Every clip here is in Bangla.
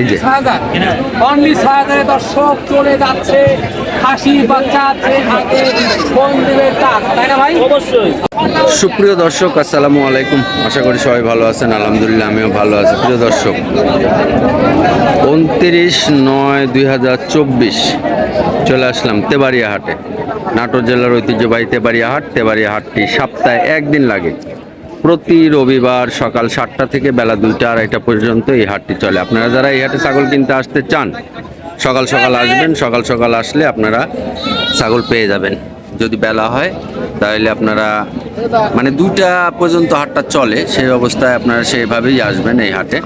এই যে। অনলি ছয় হাজারে। দর্শক চলে যাচ্ছে। খাসি বাচ্চা আছে আগে কোন দেবে তাই না ভাই? অবশ্যই। সুপ্রিয় দর্শক আসসালামু আলাইকুম। আশা করি সবাই ভালো আছেন। আলহামদুলিল্লাহ আমিও ভালো আছি। প্রিয় দর্শক উনত্রিশ নয় দুই হাজার চব্বিশ চলে আসলাম তেবাড়িয়া হাটে নাটোর জেলার ঐতিহ্যবাহী তেবাড়িয়া হাট তেবাড়িয়া হাটটি সপ্তাহে একদিন লাগে। প্রতি রবিবার সকাল সাতটা থেকে বেলা দুইটা আড়াইটা পর্যন্ত এই হাটটি চলে। আপনারা যারা এই হাটে ছাগল কিনতে আসতে চান, সকাল সকাল আসবেন, সকাল সকাল আসলে আপনারা ছাগল পেয়ে যাবেন। যদি বেলা হয়, তাহলে আপনারা মানে দুইটা পর্যন্ত হাটটা চলে, সেই অবস্থায় আপনারা সেইভাবেই আসবেন এই হাটে।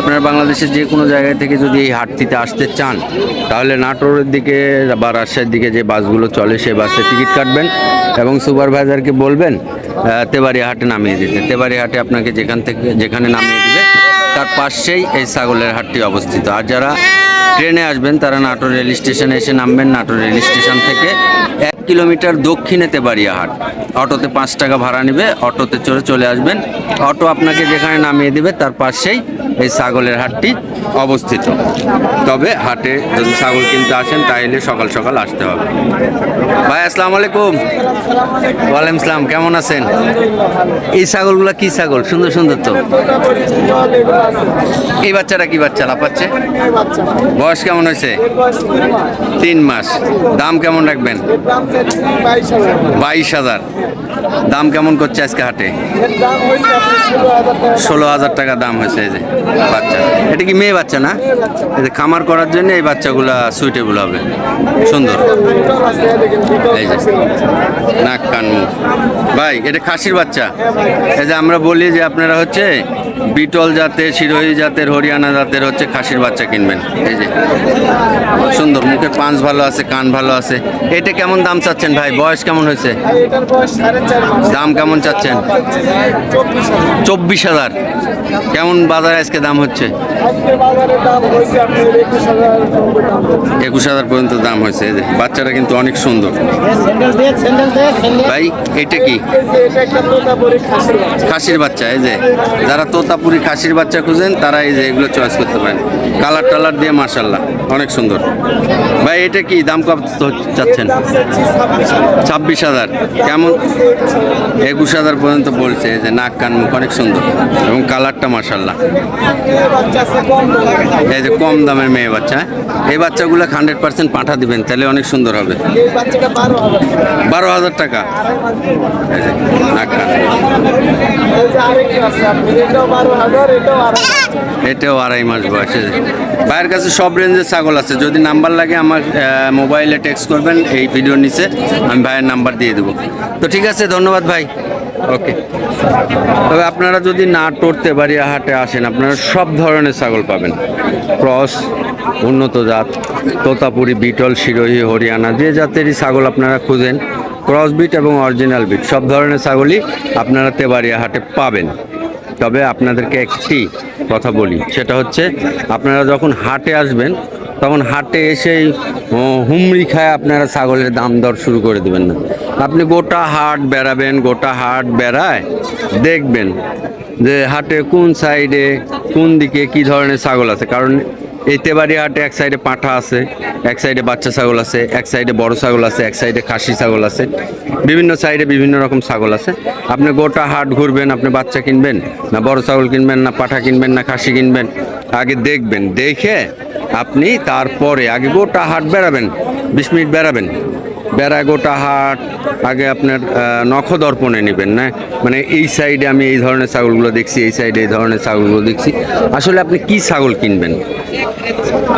আপনারা বাংলাদেশের যে কোনো জায়গা থেকে যদি এই হাটটিতে আসতে চান, তাহলে নাটোরের দিকে বা রাজশাহীর দিকে যে বাসগুলো চলে সেই বাসে টিকিট কাটবেন এবং সুপারভাইজারকে বলবেন আহ, তেবাড়িয়া হাটে নামিয়ে দিতে। তেবাড়িয়া হাটে আপনাকে যেখান থেকে যেখানে নামিয়ে দিবে তার পাশেই এই ছাগলের হাটটি অবস্থিত। আর যারা ট্রেনে আসবেন তারা নাটোর রেল স্টেশনে এসে নামবেন। নাটোর রেল স্টেশন থেকে এক কিলোমিটার দক্ষিণে তেবাড়িয়া হাট অটোতে পাঁচ টাকা ভাড়া নেবে অটোতে চড়ে চলে আসবেন। অটো আপনাকে যেখানে নামিয়ে দেবে তার পাশেই এই ছাগলের হাটটি অবস্থিত। তবে হাটে যদি ছাগল কিনতে আসেন তাহলে সকাল সকাল আসতে হবে। ভাই, আসসালামু আলাইকুম। ওয়ালাইকুম আসসালাম কেমন আছেন? এই ছাগলগুলো কি ছাগল? সুন্দর সুন্দর তো। এই বাচ্চাটা কি বাচ্চা? লাপাচ্ছে বয়স কেমন হয়েছে? তিন মাস। দাম কেমন রাখবেন? বাইশ হাজার। দাম কেমন করছে আজকে হাটে? ষোলো হাজার টাকা দাম হয়েছে এই যে বাচ্চা। এটা কি মেয়ে বাচ্চা না? এই যে খামার করার জন্য এই বাচ্চাগুলা সুইটেবল হবে। সুন্দর। এই যে, নাক কান মুখ। ভাই, এটা খাসির বাচ্চা। এই যে আমরা বলি যে আপনারা হচ্ছে বিটল জাতের, শিরোহী জাতের, হরিয়ানা জাতের হচ্ছে খাসির বাচ্চা কিনবেন। এই যে, সুন্দর মুখে পাঁচ ভালো আছে, কান ভালো আছে। এটা কেমন দাম চাচ্ছেন ভাই? বয়স কেমন হয়েছে? দাম কেমন চাচ্ছেন। চব্বিশ হাজার। কেমন বাজারে আজকে দাম হচ্ছে? একুশ হাজার পর্যন্ত দাম হয়েছে। বাচ্চারা যে বাচ্চাটা কিন্তু অনেক সুন্দর। ভাই এটা কি? খাসির বাচ্চা। এই যে যারা তোতাপুরি খাসির বাচ্চা খুঁজেন তারা এই যে এগুলো চয়েস করতে পারেন। কালার টালার দিয়ে মার্শাল্লাহ অনেক সুন্দর। ভাই, এটা কি দাম কত চাচ্ছেন? ছাব্বিশ হাজার। কেমন? একুশ হাজার পর্যন্ত বলছে যে নাক কান মুখ অনেক সুন্দর। এবং কালারটা মার্শাল্লাহ। এই যে কম দামের মেয়ে বাচ্চা এই বাচ্চাগুলো হান্ড্রেড পার্সেন্ট পাঠা দিবেন, তাহলে অনেক সুন্দর হবে। বারো হাজার টাকা। নাক কান। এটাও আড়াই মাস বয়সে। ভাইয়ের কাছে সব রেঞ্জের ছাগল আছে, যদি নাম্বার লাগে আমার আহ, মোবাইলে টেক্সট করবেন এই ভিডিওর নিচে আমি ভাইয়ের নাম্বার দিয়ে দেবো। তো ঠিক আছে ধন্যবাদ ভাই। ওকে তবে আপনারা যদি না টরতে বাড়ি হাটে আসেন আপনারা সব ধরনের ছাগল পাবেন। ক্রস উন্নত জাত তোতাপুরি বিটল শিরোহী হরিয়ানা যে জাতেরই ছাগল আপনারা খুঁজেন ক্রস বিট এবং অরিজিনাল বিট সব ধরনের ছাগলই আপনারা তেবাড়িয়া হাটে পাবেন। তবে আপনাদেরকে একটি কথা বলি সেটা হচ্ছে আপনারা যখন হাটে আসবেন তখন হাটে এসেই হুমড়ি খায় আপনারা ছাগলের দাম দর শুরু করে দেবেন না। আপনি গোটা হাট বেড়াবেন, গোটা হাট বেড়ায় দেখবেন যে হাটে কোন সাইডে, কোন দিকে কি ধরনের ছাগল আছে। কারণ এই তেবাড়ি হাটে এক সাইডে পাঁঠা আছে, এক সাইডে বাচ্চা ছাগল আছে, এক সাইডে বড় ছাগল আছে, এক সাইডে খাসি ছাগল আছে। বিভিন্ন সাইডে বিভিন্ন রকম ছাগল আছে। আপনি গোটা হাট ঘুরবেন, আপনি বাচ্চা কিনবেন, না বড় ছাগল কিনবেন, না পাঠা কিনবেন, না খাসি কিনবেন, আগে দেখবেন, দেখে আপনি তারপরে আগে গোটা হাট বেড়াবেন বিশ মিনিট বেড়াবেন। বেড়া গোটা হাট আগে আপনার আহ, নখ দর্পণে নেবেন না? মানে এই সাইডে আমি এই ধরনের ছাগলগুলো দেখছি এই সাইডে এই ধরনের ছাগলগুলো দেখছি। আসলে আপনি কি ছাগল কিনবেন?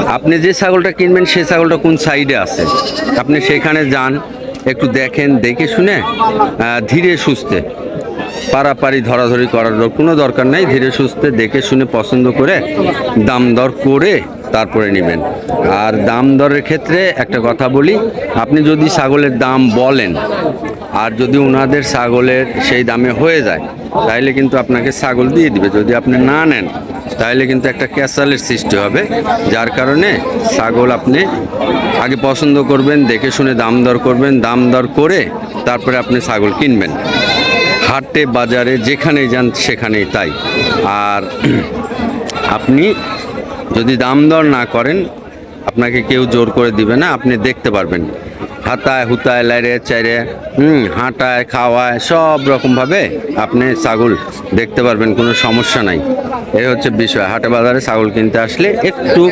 আপনি যে ছাগলটা কিনবেন সে ছাগলটা কোন সাইডে আছে? আপনি সেখানে যান একটু দেখেন দেখে শুনে ধীরে সুস্থে। পারাপারি ধরাধরি করার কোনো দরকার নাই। ধীরে সুস্থে দেখে শুনে পছন্দ করে দাম দর করে তারপরে নেবেন। আর দাম দরের ক্ষেত্রে একটা কথা বলি, আপনি যদি ছাগলের দাম বলেন আর যদি ওনাদের ছাগলের সেই দামে হয়ে যায় তাহলে কিন্তু আপনাকে ছাগল দিয়ে দিবে। যদি আপনি না নেন তাহলে কিন্তু একটা ক্যাসালের সৃষ্টি হবে, যার কারণে ছাগল আপনি আগে পছন্দ করবেন, দেখে শুনে দাম দর করবেন, দাম দর করে তারপরে আপনি ছাগল কিনবেন। হাটে, বাজারে যেখানেই যান সেখানেই তাই। আর আপনি যদি দাম দর না করেন, আপনাকে কেউ জোর করে দিবে না, আপনি দেখতে পারবেন। হাতায়, হুতায়, লাইরে, চাইরে, হুম, হাঁটায়, খাওয়ায়, সব রকমভাবে আপনি ছাগল দেখতে পারবেন, কোনো সমস্যা নাই। এই হচ্ছে বিষয়, হাটে বাজারে ছাগল কিনতে আসলে একটু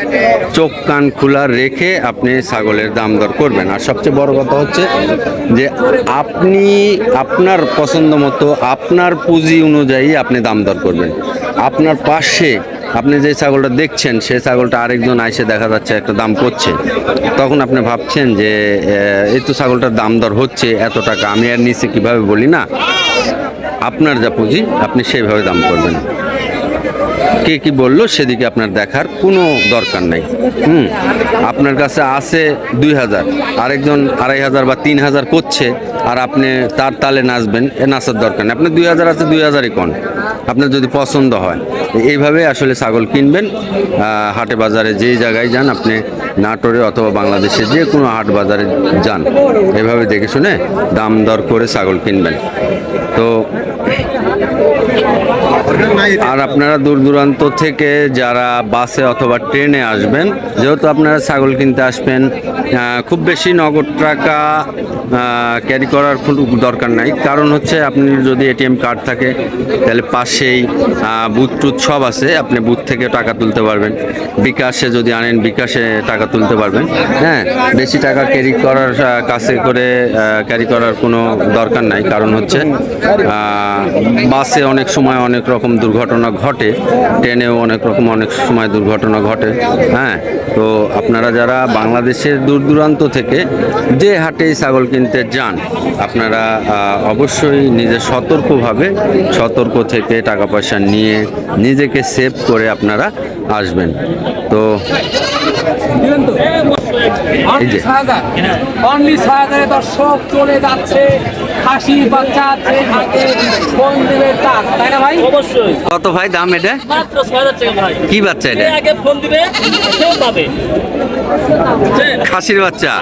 চোখ কান খোলা রেখে আপনি ছাগলের দাম দর করবেন। আর সবচেয়ে বড় কথা হচ্ছে যে আপনি, আপনার পছন্দ মতো, আপনার পুঁজি অনুযায়ী আপনি দাম দর করবেন। আপনার পাশে আপনি যে ছাগলটা দেখছেন সেই ছাগলটা আরেকজন আইসে দেখা যাচ্ছে একটা দাম করছে। তখন আপনি ভাবছেন যে এই তো ছাগলটার দাম দর হচ্ছে, এত টাকা। আমি আর নিচে কীভাবে বলি না? আপনার যা পুঁজি, আপনি সেইভাবে দাম করবেন। কে কি বলল সেদিকে আপনার দেখার কোনো দরকার নাই। হুম, আপনার কাছে আছে দুই হাজার, আরেকজন আড়াই হাজার বা তিন হাজার করছে আর আপনি তার তালে নাচবেন, এ নাচার দরকার নেই। আপনার দুই হাজার আছে, দুই হাজারই কন। আপনার যদি পছন্দ হয়, এইভাবে আসলে ছাগল কিনবেন। হাটে বাজারে যেই জায়গায় যান, আপনি নাটোরে অথবা বাংলাদেশে যে কোনো হাট বাজারে যান। এভাবে দেখে শুনে দাম দর করে ছাগল কিনবেন। তো আর আপনারা দূর দূরান্ত থেকে যারা বাসে অথবা ট্রেনে আসবেন, যেহেতু আপনারা ছাগল কিনতে আসবেন খুব বেশি নগদ টাকা ক্যারি করার কোনো দরকার নাই। কারণ হচ্ছে আপনি যদি এটিএম কার্ড থাকে, তাহলে পাশেই বুথ টুথ সব আছে, আপনি বুথ থেকে টাকা তুলতে পারবেন। বিকাশে যদি আনেন, বিকাশে টাকা তুলতে পারবেন। হ্যাঁ বেশি টাকা ক্যারি করার কাছে করে ক্যারি করার কোনো দরকার নাই। কারণ হচ্ছে বাসে অনেক সময় অনেক রকম দুর্ঘটনা ঘটে, ট্রেনেও অনেক রকম অনেক সময় দুর্ঘটনা ঘটে হ্যাঁ তো আপনারা যারা বাংলাদেশের দূর দূরান্ত থেকে যে হাটে ছাগল কিনতে যান, আপনারা অবশ্যই নিজে সতর্কভাবে সতর্ক থেকে টাকা পয়সা নিয়ে নিজেকে সেভ করে আপনারা আসবেন তো। অনলি ছয় হাজারে দর্শক চলে যাচ্ছে খাসি বাচ্চা আছে হাতে ফোন দেবে টাক তাই না ভাই? অবশ্যই। কত ভাই দাম এটা? মাত্র ছয় হাজার টাকা ভাই। কি বাচ্চা এটা? আগে ফোন দিবে সেও পাবে। খাসির বাচ্চা?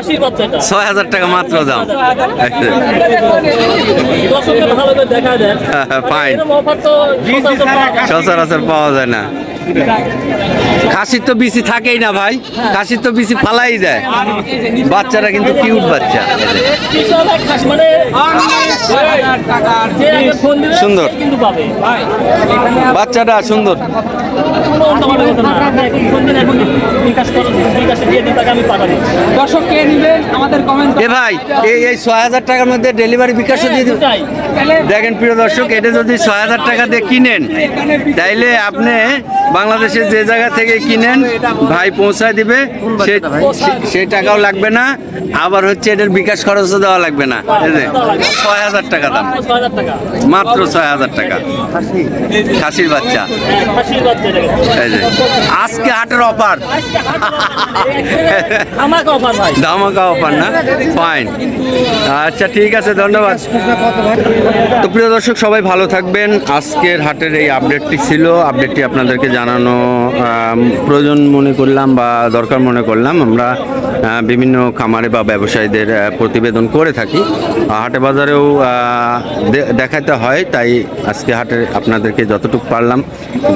ছয় হাজার টাকা মাত্র দাম। ফাইন তো সচরাচর পাওয়া যায় না। খাসির তো বেশি থাকেই না ভাই। খাসির তো বেশি ফালাই দেয়। বাচ্চারা কিন্তু কিউট বাচ্চা। সুন্দর। বাচ্চাটা সুন্দর। এ ভাই, এই হাজার টাকার মধ্যে ডেলিভারি বিকাশও দেখেন প্রিয় দর্শক, এটা যদি ছয় হাজার টাকা দিয়ে কিনেন, তাইলে আপনি বাংলাদেশের যে জায়গা থেকে কিনেন, ভাই পৌঁছায় দিবে সেই টাকাও লাগবে না, আবার হচ্ছে এটার বিকাশ খরচও দেওয়া লাগবে না। ছয় হাজার টাকা দাম। মাত্র ছয় হাজার টাকা। খাসির বাচ্চা। আজকে হাটের অফার। ধামাকা অফার না? ফাইন আচ্ছা ঠিক আছে, ধন্যবাদ। তো প্রিয় দর্শক, সবাই ভালো থাকবেন। আজকের হাটের এই আপডেটটি ছিল আপডেটটি আপনাদেরকে জানানো প্রয়োজন মনে করলাম বা দরকার মনে করলাম, আমরা বিভিন্ন খামারে বা ব্যবসায়ীদের প্রতিবেদন করে থাকি। হাটে বাজারেও দেখাতে হয়, তাই আজকে হাটে আপনাদেরকে যতটুকু পারলাম,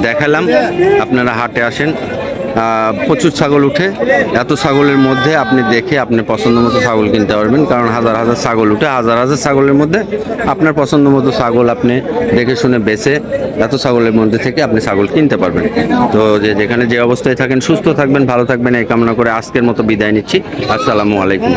দেখালাম। আপনারা হাটে আসেন প্রচুর ছাগল উঠে। এত ছাগলের মধ্যে আপনি দেখে আপনি পছন্দ মতো ছাগল কিনতে পারবেন, কারণ হাজার হাজার ছাগল উঠে, হাজার হাজার ছাগলের মধ্যে আপনার পছন্দ মতো ছাগল আপনি দেখে শুনে বেছে এত ছাগলের মধ্যে থেকে আপনি ছাগল কিনতে পারবেন। তো যে যেখানে যে অবস্থায় থাকেন, সুস্থ থাকবেন, ভালো থাকবেন, এই কামনা করে আজকের মতো বিদায় নিচ্ছি। আসসালামু আলাইকুম।